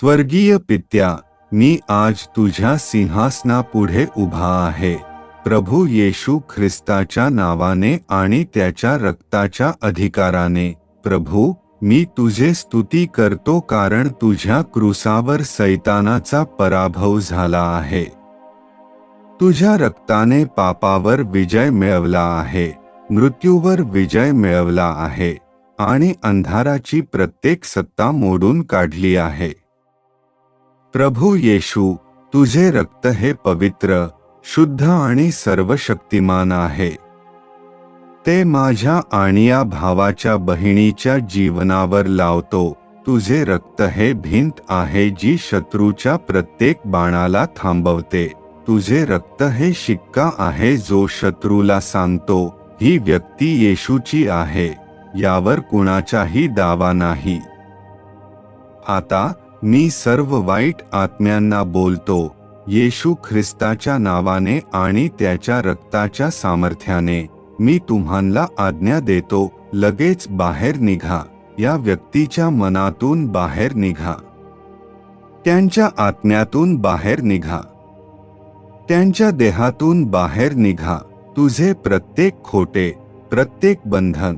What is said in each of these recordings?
स्वर्गीय पित्या मी आज तुझ्या सिंहासनापुढे उभा आहे. प्रभू येशू ख्रिस्ताच्या नावाने आणि त्याच्या रक्ताच्या अधिकाराने प्रभू मी तुझे स्तुती करतो कारण तुझ्या क्रुसावर सैतानाचा पराभव झाला आहे. तुझ्या रक्ताने पापावर विजय मिळवला आहे मृत्यूवर विजय मिळवला आहे आणि अंधाराची प्रत्येक सत्ता मोडून काढली आहे. प्रभू येशू तुझे रक्त हे पवित्र शुद्ध आणि सर्वशक्तिमान आहे. ते माझ्या आणि या भावाच्या बहिणीच्या जीवनावर लावतो तुझे रक्त हे भिंत आहे जी शत्रूच्या प्रत्येक बाणाला थांबवते. तुझे रक्त हे शिक्का आहे जो शत्रूला सांगतो ही व्यक्ती येशूची आहे यावर कुणाचाही दावा नाही. आता मी सर्व वाईट आत्म्यांना बोलतो येशू ख्रिस्ताच्या नावाने आणि त्याच्या रक्ताच्या सामर्थ्याने. मी तुम्हाला आज्ञा देतो लगेच बाहेर निघा या व्यक्तीच्या मनातून बाहेर निघा. त्यांच्या आत्म्यातून बाहेर निघा. त्यांच्या देहातून बाहेर निघा तुझे प्रत्येक खोटे प्रत्येक बंधन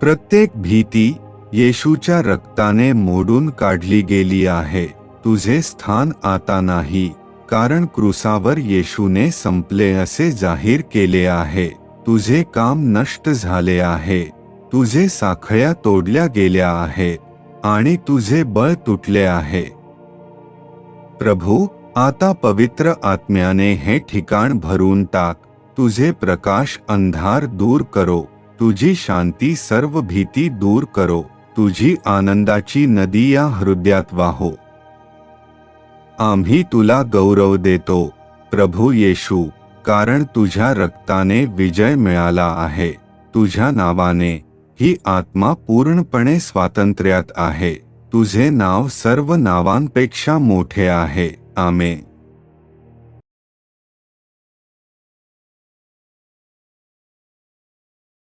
प्रत्येक भीती येशूच्या रक्ताने मोडून काढली गेली आहे. तुझे स्थान आता नाही कारण क्रुसावर येशूने संपले असे जाहीर केले आहे. तुझे काम नष्ट झाले आहे. तुझे साखळ्या तोडल्या गेल्या आहेत आणि तुझे बळ तुटले आहे. प्रभू आता पवित्र आत्म्याने हे ठिकाण भरून टाक. तुझे प्रकाश अंधार दूर करो. तुझी शांती सर्व भीती दूर करो. तुझी आनंदाची नदी या हृदयात वाहो. आम्ही तुला गौरव देतो प्रभू येशू कारण तुझ्या रक्ताने विजय मिळाला आहे. तुझ्या नावाने ही आत्मा पूर्णपणे स्वातंत्र्यात आहे. तुझे नाव सर्व नावांपेक्षा मोठे आहे. आमे